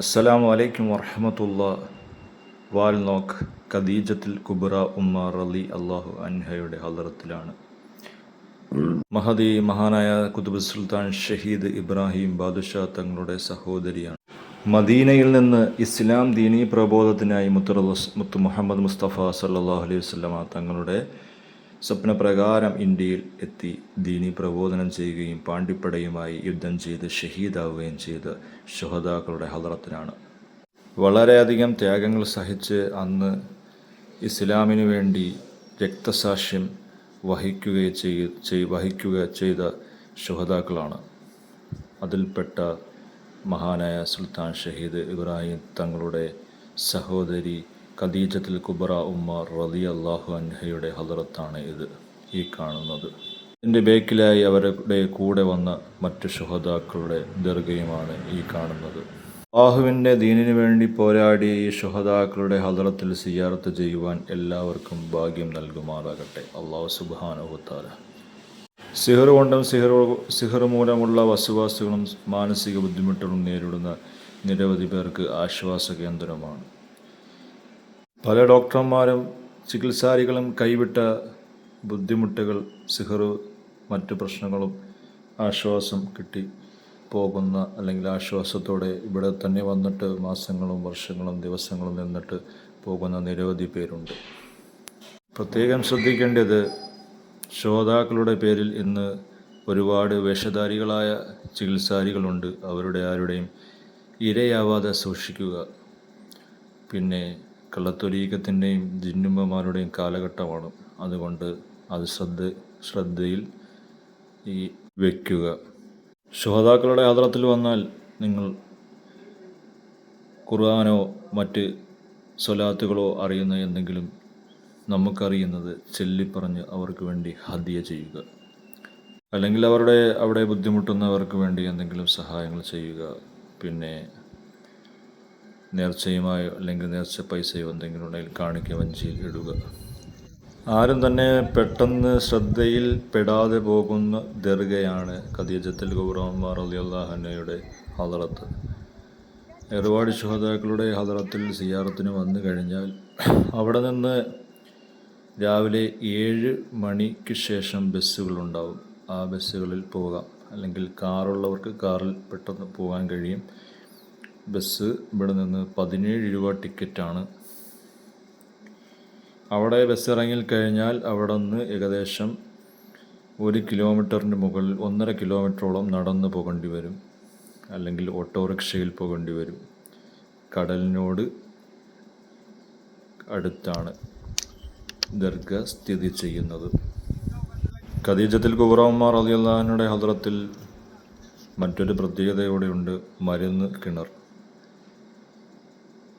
അസ്സലാമു അലൈക്കും വറഹമത്തുള്ള വാൽനോക്ക് ഖദീജത്തിൽ കുബ്ര ഉമ്മാർ അലി അള്ളാഹു അൻഹയുടെ ഹലറത്തിലാണ് മഹദി മഹാനായ കുതുബ് സുൽത്താൻ ഷഹീദ് ഇബ്രാഹിം ബാദുഷാ തങ്ങളുടെ സഹോദരിയാണ്. മദീനയിൽ നിന്ന് ഇസ്ലാം ദീനീ പ്രബോധത്തിനായി മുത്തറ മുത്തു മുഹമ്മദ് മുസ്തഫ സല്ലാഹു അലൈഹി വസ്ലമ തങ്ങളുടെ സ്വപ്നപ്രകാരം ഇന്ത്യയിൽ എത്തി ദീനി പ്രബോധനം ചെയ്യുകയും പാണ്ഡിപ്പടയുമായി യുദ്ധം ചെയ്ത് ഷഹീദാവുകയും ചെയ്ത് ശുഹദാക്കളുടെ ഹലറത്തിനാണ് വളരെയധികം ത്യാഗങ്ങൾ സഹിച്ച് അന്ന് ഇസ്ലാമിനു വേണ്ടി രക്തസാക്ഷ്യം വഹിക്കുകയും ചെയ് വഹിക്കുക ചെയ്ത ശുഹദാക്കളാണ്. അതിൽപ്പെട്ട മഹാനായ സുൽത്താൻ ഷഹീദ് ഇബ്രാഹിം തങ്ങളുടെ സഹോദരി ഖദീജത്തുൽ കുബറ ഉമ്മർ റലി അള്ളാഹു അൻഹയുടെ ഹലറത്താണ് ഇത് ഈ കാണുന്നത്. എന്റെ ബേക്കിലായി അവരുടെ കൂടെ വന്ന മറ്റു ഷുഹദാക്കളുടെ ദീർഘയുമാണ് ഈ കാണുന്നത്. അള്ളാഹുവിന്റെ ദീനിന് വേണ്ടി പോരാടിയ ഈ ഷുഹദാക്കളുടെ ഹദറത്തിൽ സിയാർത്ത് ചെയ്യുവാൻ എല്ലാവർക്കും ഭാഗ്യം നൽകുമാറാകട്ടെ. അള്ളാഹു സുബാനുഹത്താല സിഹർ കൊണ്ടും സിഹർ സിഹർ മൂലമുള്ള വസുവാസുകളും മാനസിക ബുദ്ധിമുട്ടുകളും നേരിടുന്ന നിരവധി പേർക്ക് ആശ്വാസ കേന്ദ്രമാണ് പല ഡോക്ടർമാരും ചികിത്സാരികളും കൈവിട്ട ബുദ്ധിമുട്ടുകൾ സിഹറു മറ്റു പ്രശ്നങ്ങളും ആശ്വാസം കിട്ടി പോകുന്ന അല്ലെങ്കിൽ ആശ്വാസത്തോടെ ഇവിടെ തന്നെ വന്നിട്ട് മാസങ്ങളും വർഷങ്ങളും ദിവസങ്ങളും നിന്നിട്ട് പോകുന്ന നിരവധി പേരുണ്ട്. പ്രത്യേകം ശ്രദ്ധിക്കേണ്ടത് ശ്രോതാക്കളുടെ പേരിൽ ഇന്ന് ഒരുപാട് വേഷധാരികളായ ചികിത്സാരികളുണ്ട്. അവരുടെ ആരുടെയും ഇരയാവാതെ സൂക്ഷിക്കുക. പിന്നെ കള്ളത്തൊരീക്കത്തിന്റെയും ജിന്നുമ്മമാരുടെയും കാലഘട്ടമാണ്. അതുകൊണ്ട് അത് ശ്രദ്ധ ശ്രദ്ധയിൽ ഈ വയ്ക്കുക. ശുഹതാക്കളുടെ ആദരത്തിൽ വന്നാൽ നിങ്ങൾ ഖുർആാനോ മറ്റ് സ്വലാത്തുകളോ അറിയുന്ന എന്തെങ്കിലും നമുക്കറിയുന്നത് ചൊല്ലിപ്പറഞ്ഞ് അവർക്ക് വേണ്ടി ഹദിയ ചെയ്യുക. അല്ലെങ്കിൽ അവരുടെ അവിടെ ബുദ്ധിമുട്ടുന്നവർക്ക് വേണ്ടി എന്തെങ്കിലും സഹായങ്ങൾ ചെയ്യുക. പിന്നെ നേർച്ചയുമായോ അല്ലെങ്കിൽ നേർച്ച പൈസയോ എന്തെങ്കിലും ഉണ്ടെങ്കിൽ കാണിക്കുക വഞ്ചിയിൽ ഇടുക. ആരും തന്നെ പെട്ടെന്ന് ശ്രദ്ധയിൽ പെടാതെ പോകുന്ന ദർഗയാണ് ഖദീജത്തിൽ ഗൗരവന്മാർ അലി അള്ളാഹനയുടെ ഹദറത്ത്. ഒരുപാട് ശുഹതാക്കളുടെ ഹദറത്തിൽ സിയാറത്തിന് വന്നു കഴിഞ്ഞാൽ അവിടെ നിന്ന് രാവിലെ ഏഴ് മണിക്ക് ശേഷം ബസ്സുകളുണ്ടാവും ആ ബസ്സുകളിൽ പോകാം. അല്ലെങ്കിൽ കാറുള്ളവർക്ക് കാറിൽ പെട്ടെന്ന് പോകാൻ കഴിയും. ബസ് ഇവിടെ നിന്ന് പതിനേഴ് രൂപ ടിക്കറ്റാണ്. അവിടെ ബസ് ഇറങ്ങി കഴിഞ്ഞാൽ അവിടെ നിന്ന് ഏകദേശം ഒരു കിലോമീറ്ററിന് മുകളിൽ ഒന്നര കിലോമീറ്ററോളം നടന്ന് പോകേണ്ടി വരും. അല്ലെങ്കിൽ ഓട്ടോറിക്ഷയിൽ പോകേണ്ടി വരും. കടലിനോട് അടുത്താണ് ദർഗ സ്ഥിതി ചെയ്യുന്നത്. ഖദീജത്തിൽ കുബറമ്മ റലിയല്ലാഹിനുടെ ഹദ്രത്തിൽ മറ്റൊരു പ്രത്യേകതയോടെയുണ്ട് മരുന്ന് കിണർ.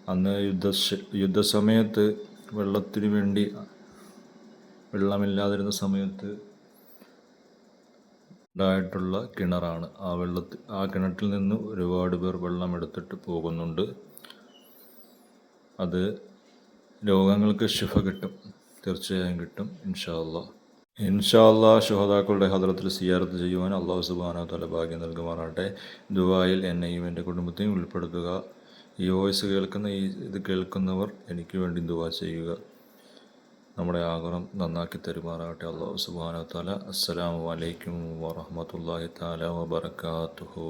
അന്ന് യുദ്ധ യുദ്ധസമയത്ത് വെള്ളത്തിന് വേണ്ടി വെള്ളമില്ലാതിരുന്ന സമയത്ത് ഉണ്ടായിട്ടുള്ള കിണറാണ്. ആ വെള്ളത്തിൽ ആ കിണറ്റിൽ നിന്ന് ഒരുപാട് പേർ വെള്ളമെടുത്തിട്ട് പോകുന്നുണ്ട്. അത് രോഗങ്ങൾക്ക് ശുഭ കിട്ടും. തീർച്ചയായും കിട്ടും. ഇൻഷാല്ല ഇൻഷാല്ല ശുഹതാക്കളുടെ ഹദ്രത്തിൽ സിയാർത്ത് ചെയ്യുവാൻ അള്ളാഹു സുബാന തല ഭാഗ്യം നൽകുമാറാട്ടെ ദുബായിൽ എന്നെയും എന്റെ കുടുംബത്തെയും ഉൾപ്പെടുത്തുക. ഈ വോയിസ് കേൾക്കുന്ന ഈ ഇത് കേൾക്കുന്നവർ എനിക്ക് വേണ്ടി ദുവാ ചെയ്യുക. നമ്മുടെ ആഗ്രഹം നന്നാക്കി തരുമാറാകട്ടെ. അള്ളാഹു സുബാന താല അസ്സലാമു അലൈക്കും വറഹമത്തല്ലാഹി താല വബർക്കാത്തുഹു